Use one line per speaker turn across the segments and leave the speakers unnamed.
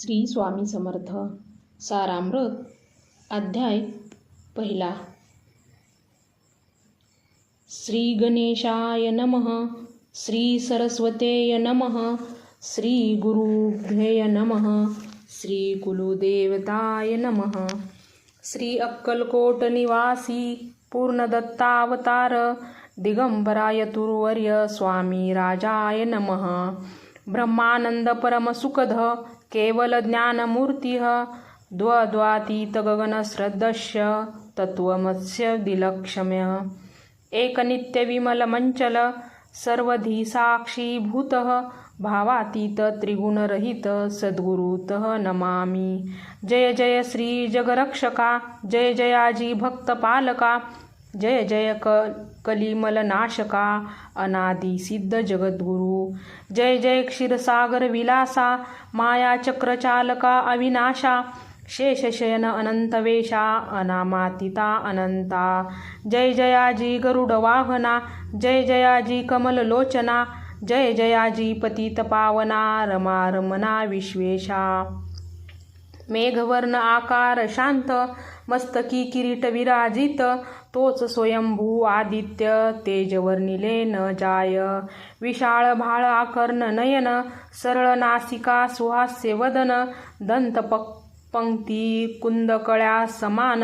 श्री स्वामी समर्थ. सारामृत अध्याय पहिला. श्री गणेशाय नमः श्री सरस्वतेय नमः श्री गुरुभ्यय नमः श्री कुलुदेवताय नमः श्री अक्कलकोट निवासी पूर्णदत्तावतार दिगंबराय तुर्वर्य स्वामी राजाय नमः. ब्रह्मानंद परमसुखद केवल ज्ञानमूर्ती द्वद्वातीत गगनश्रद्धस्य तत्त्वमस्य दिलक्षम्य एकनित्यविमलमञ्चल सर्वधिसाक्षीभूतः भावातीत त्रिगुणरहित सद्गुरुतः नमामि। जय जय श्री जगरक्षका जय जयाजी भक्तपालका जय जय क कलिमलनाशका अनादि सिद्ध जगद्गुरु। जय जय क्षीरसागर विलासा मायाचक्रचालका अविनाशा शेषशयन अनंतवेशा अनामातिता अनंता। जय जयाजी गरुडवाहना जय जयाजी कमललोचना जय जयाजी पतितपावना रमा रमना विश्वेशा। मेघवर्ण आकार शांत मस्तकी किरीट विराजित तोच स्वयंभू आदित्य तेजवर्णिले न जाय. विशाळ भाळ आकर्ण नयन सरळ नासिका सुहास्य वदन दंत पंक्ती कुंदकळ्या समान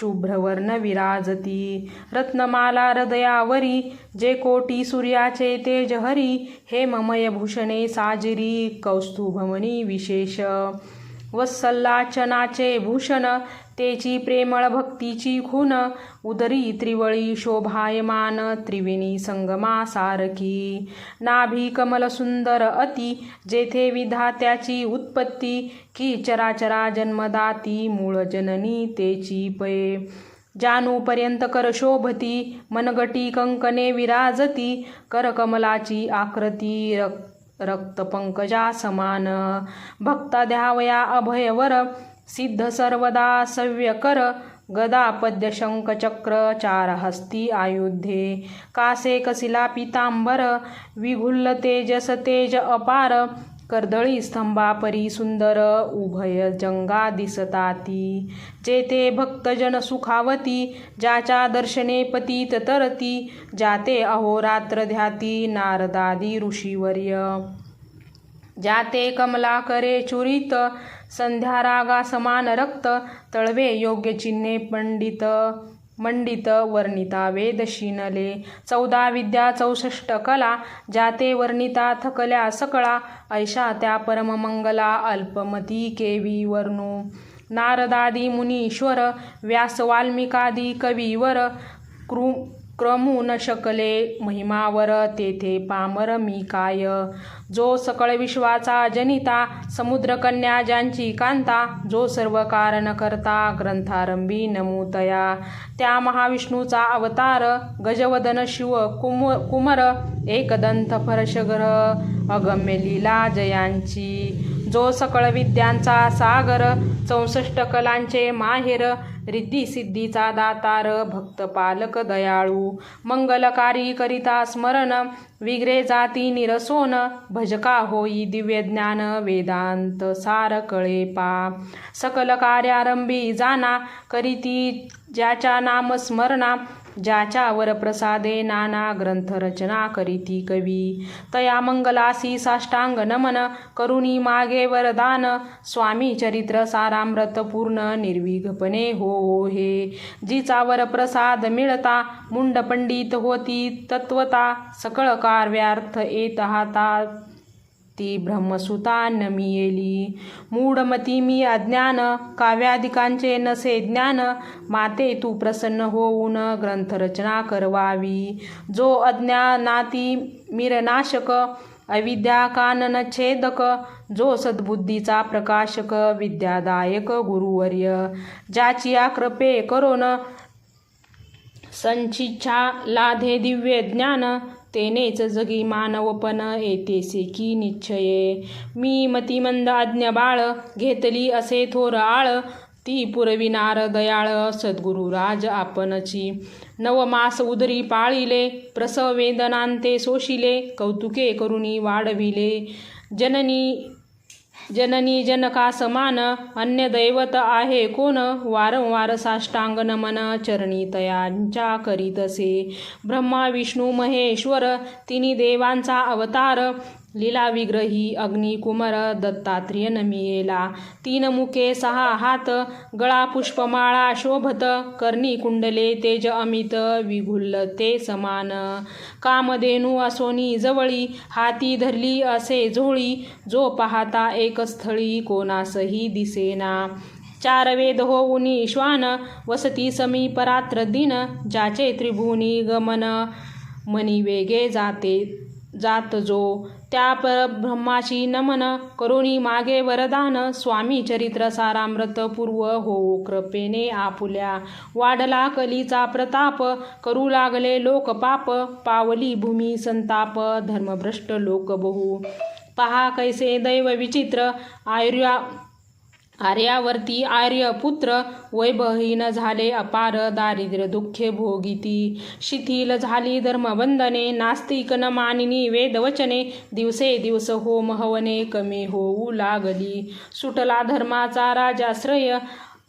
शुभ्रवर्ण विराजती. रत्नमाला हृदयावरी जे कोटी सूर्याचे तेज हरी हेममय भूषणे साजिरी कौस्तुभमणी विशेष. वत्सल्लाचनाचे भूषण तेची प्रेमळ भक्तीची खून उदरी त्रिवळी शोभायमान त्रिवेणी संगमा सारखी नाभी कमल सुंदर अति जेथे विधात्याची उत्पत्ती की चराचरा जन्मदाती मूळ जननी तेची पये. जानूपर्यंत कर शोभती मनगटी कंकणे विराजती करकमलाची आकृती रक्त रक्तपंकजा समान. भक्ता द्यावया अभयवर सिद्ध सर्वदा सव्यकर गदा पद्य शंख चार हस्ती आयुध्ये कासे कसिला पितांबर विघुल्ल तेजस तेज अपार. कर्दळी स्तंभापरी सुंदर उभय जंगा दिसताती. जेथे भक्तजन सुखावती ज्याच्या दर्शने पतीत तरती जाते अहोरात्र ध्याती नारदादी ऋषीवर्य. जाते कमला करे चुरित संध्या रागा समान रक्त तळवे योग्य चिन्हे पंडित. मंडित वर्णिता वेद शिनले चौदा विद्या चौसष्ट कला जाते वर्णिता थकल्या सकळा ऐशा त्या परममंगला अल्पमती केवी वर्णू. नारदादी मुनीश्वर व्यास वाल्मिकादी कवीवर कृ क्रमू न शकले महिमावर तेथे पामर मी काय? जो सकळ विश्वाचा जनिता समुद्रकन्या ज्यांची कांता जो सर्व कारण करता ग्रंथारंभी नमूतया. त्या महाविष्णूचा अवतार गजवदन शिव कुम कुमर एकदंत फरशग्रह अगम्य लीला जयांची. जो सकळ विद्यांचा सागर चौसष्ट कलांचे माहेर रिद्धी सिद्धीचा दातार भक्त पालक दयाळू. मंगलकारी करिता स्मरण विग्रे जाती निरसोन. भजका होई दिव्य ज्ञान वेदांत सार कळे पा सकल कार्यारंभी जाना करीती ज्याच्या नाम ज्याच्यावर ज्याच्या प्रसादे नाना ग्रंथ रचना करीती कवी. तया मंगलासी साष्टांग नमन करुणी मागे वरदान. स्वामी चरित्र सारामृत पूर्ण निर्विघपणे हो हे. जिचावर प्रसाद मिळता मुंड पंडित होती तत्वता. सकळ कार्यार्थ येत हाता ती ब्रह्मसुता नमियेली मूढमती मी अज्ञान काव्यादिकांचे नसे ज्ञान माते तू प्रसन्न होऊन ग्रंथरचना करवावी. जो अज्ञानाती मिरनाशक अविद्या कानन छेदक जो सद्बुद्धीचा प्रकाशक विद्यादायक गुरुवर्य. ज्याची कृपे करोन संचिच्छा लाधे दिव्य ज्ञान तेनेच जगी मानवपण येतेसे की निश्चये. मी मतिमंद आज्ञा बाळ घेतली असे थोर आळ ती पुरविनार दयाळ सद्गुरु राज आपणची. नवमास उदरी पाळिले प्रसव वेदनांते सोशिले कौतुके करुणी वाढविले. जननी जननी जनका समान अन्य दैवत आहे कोण? वारंवार साष्टांग नमन चरणी तयांच्या करीतसे ब्रह्मा विष्णू महेश्वर तिन्ही देवांचा अवतार लीला विग्रही अग्निकुमर दत्तात्रेय नमियेला. तीन मुखे सहा हात गळा पुष्पमाळा शोभत कर्णी कुंडले तेज अमित विघुल्ल ते समान. कामधेनू असोनी जवळी हाती धरली असे झोळी जो पाहता एक स्थळी कोणासही दिसेना. चार वेद होऊनी श्वान वसती समीप रात्र दिन ज्याचे त्रिभुवनी गमन मनी वेगे जाते जात जो. त्या ब्रह्माशी नमन करुणी मागे वरदान. स्वामी चरित्र सारामृत पूर्व हो कृपेने आपुल्या. वाढला कलीचा प्रताप करू लागले लोक पाप. पावली भूमी संताप धर्मभ्रष्ट लोक बहु. पहा कैसे दैव विचित्र आयुर्या आर्यावर्ती आर्यपुत्र वैभहीन झाले अपार दारिद्र्य दुःखे भोगिती. शिथिल झाली धर्मबंधने नास्तिक न मानिनी वेदवचने दिवसे दिवस होम हवने कमी होऊ लागली. सुटला धर्माचा राजाश्रय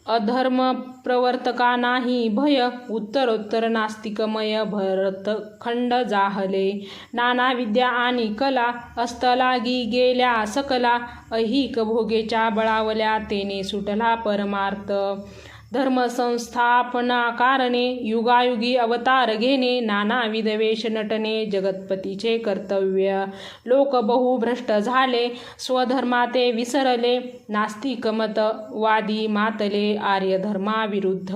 अधर्म प्रवर्तका नाही भय उत्तरोत्तर नास्तिकमय भरत खंड जाहले. नाना विद्या आणि कला अस्तलागी गेल्या सकला अहिक भोगेच्या बळावल्या तेने सुटला परमार्थ. धर्मसंस्थापना कारणे युगायुगी अवतार घेणे नानाविध वेश नटने जगतपतीचे कर्तव्य. लोक बहु भ्रष्ट झाले स्वधर्माते विसरले नास्तिक मत वादी मातले आर्य धर्माविरुद्ध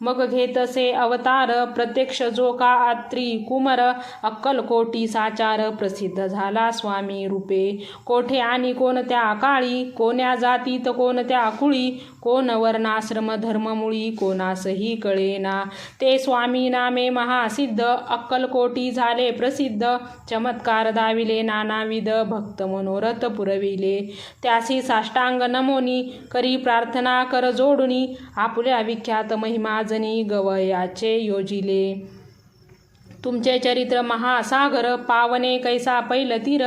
मग घेतसे अवतार प्रत्यक्ष जो का आत्री कुमर अक्कलकोटी साचार प्रसिद्ध झाला स्वामी रूपे. कोठे आणि कोणत्या काळी कोण्या जातीत कोणत्या कुळी कोण वर्णाश्रम धर्म धर्ममुळी कोणासही कळेना. ते स्वामी नामे महासिद्ध अक्कलकोटी झाले प्रसिद्ध. चमत्कार दाविले नानाविध भक्त मनोरथ पुरविले. त्यासी साष्टांग नमोनी करी प्रार्थना कर जोडुनी. आपल्या विख्यात महिमाजनी गवयाचे योजिले. तुमचे चरित्र महासागर पावने कैसा पैल तीर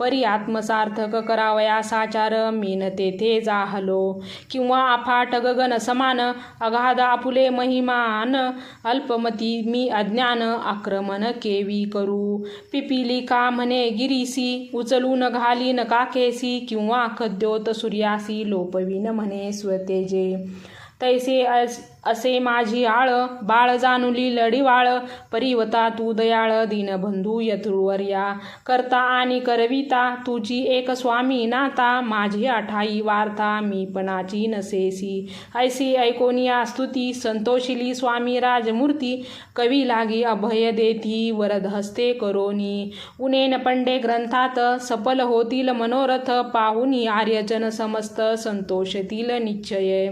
परी आत्मसार्थक करावया साचार मीन तेथे जाहलो. किंवा आफाट गगन समान अगाधा आपुले महिमान अल्पमती मी अज्ञान आक्रमण केवी करू. पिपिली का म्हणे गिरीसी उचलून घालीन काकेसी किंवा खद्योत सूर्यासी लोपवीन म्हणे स्वतेजे. तैसे अस असे माझी आळ बाळ जानुली लढीवाळ परिवता तू दयाळ दीनबंधू यतुर्वर्या करता आणि करविता तुझी एक स्वामी नाता माझी आठाई वार्ता मी पणाची नसेसी. ऐसी ऐकोनिया स्तुती संतोषिली स्वामी राजमूर्ती कवी लागी अभय देती वरद हस्ते करोनी. उनेन पंडे ग्रंथात सफल होतील मनोरथ पाहुनी आर्यजन समस्त संतोषतील निश्चय.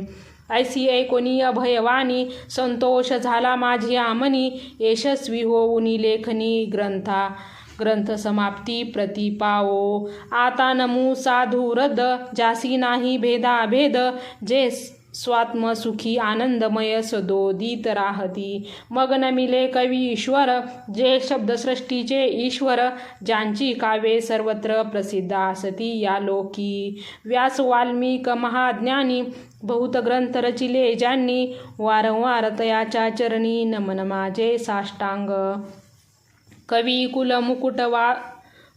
ऐसी ऐकोनी अभयवाणी संतोष झाला माझी आमनी यशस्वी होऊनी लेखनी ग्रंथा ग्रंथ समाप्ती प्रतिपावो. आता नमू साधू रद जासी नाही भेदाभेद जे स्वात्मसुखी आनंदमय सदोदित राहती. मग नमिले कवी ईश्वर जे शब्दसृष्टीचे ईश्वर ज्यांची काव्ये सर्वत्र प्रसिद्ध असती या लोकी. व्यास वाल्मिक महाज्ञानी बहुत ग्रंथ रचिले ज्यांनी वारंवार तयाच्या चरणी नमन माझे साष्टांग. कवी कुल मुकुट वा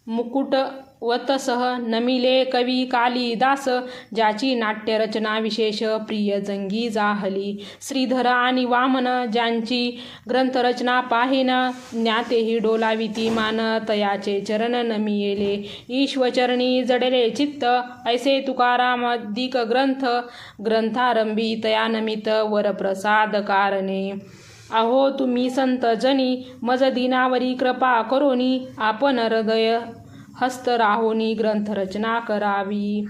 मुकुट वतसह नमिले कवी कालिदास ज्याची नाट्यरचना विशेष प्रिय जंगी जाहली. श्रीधर आणि वामन ज्यांची ग्रंथरचना पाहिन ज्ञातेही डोलाविती मान तयाचे चरण नमियेले. ईश्वचरणी जडले चित्त ऐसे तुकारामदिक ग्रंथ ग्रंथारंभी तया नमित वरप्रसाद कारणे. अहो तुम्ही संत जनी मज दिनावरी कृपा करोनी आपण हृदय हस्त राहोनी ग्रंथरचना करावी.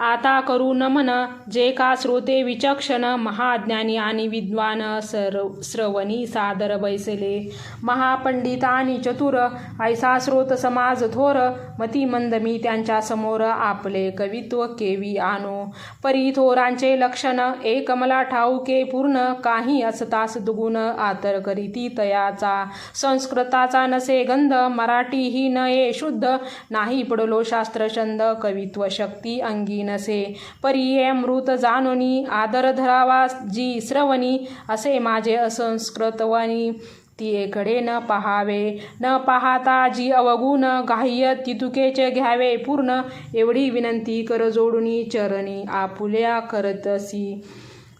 आता करू नमन जे का श्रोते विचक्षण महाज्ञानी आणि विद्वान सर श्रवणी सादर बैसले. महापंडित आणि चतुर ऐसा स्रोत समाज थोर मती मंद मी त्यांच्यासमोर आपले कवित्व केवी आणो. परी थोरांचे लक्षण एक मला ठाऊके पूर्ण काही असतास दुगुण आतर करीती तयाचा. संस्कृताचा नसे गंध मराठी ही न ये शुद्ध नाही पडलो शास्त्रछंद कवित्व शक्ती अंगीन नसे. परी हे अमृत जाणोनी आदर धरावा जी श्रवणी असे माझे असंस्कृतवणी. ती एकडे न पहावे न पाहता जी अवगुण गाह्य तितुकेचे घ्यावे पूर्ण. एवढी विनंती कर जोडुनी चरणी आपुल्या करतसी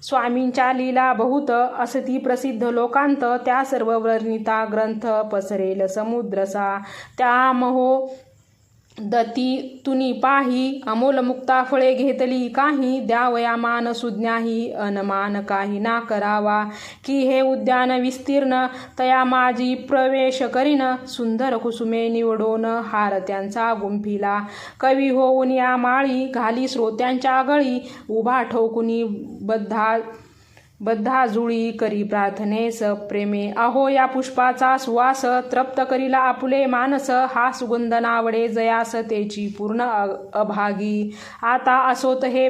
स्वामींच्या लीला बहुत असती प्रसिद्ध लोकांत त्या सर्व वर्णिता ग्रंथ पसरेल समुद्रसा. त्या महो दती तुनी पाही अमोल मुक्ता फळे घेतली काही द्यावया मान सुज्ञाही अनमान काही ना करावा. की हे उद्यान विस्तीर्ण तया माझी प्रवेश करीन. सुंदर कुसुमे निवडून हार त्यांचा गुंफिला. कवी होऊन या माळी घाली श्रोत्यांच्या गळी. उभा ठोकुनी बद्धा बद्धा जुळी करी प्रार्थनेस प्रेमे. अहो या पुष्पाचा सुवास तृप्त करीला आपुले मानस. हा सुगंध नावडे जयास तेची पूर्ण अ- अभागी. आता असोत हे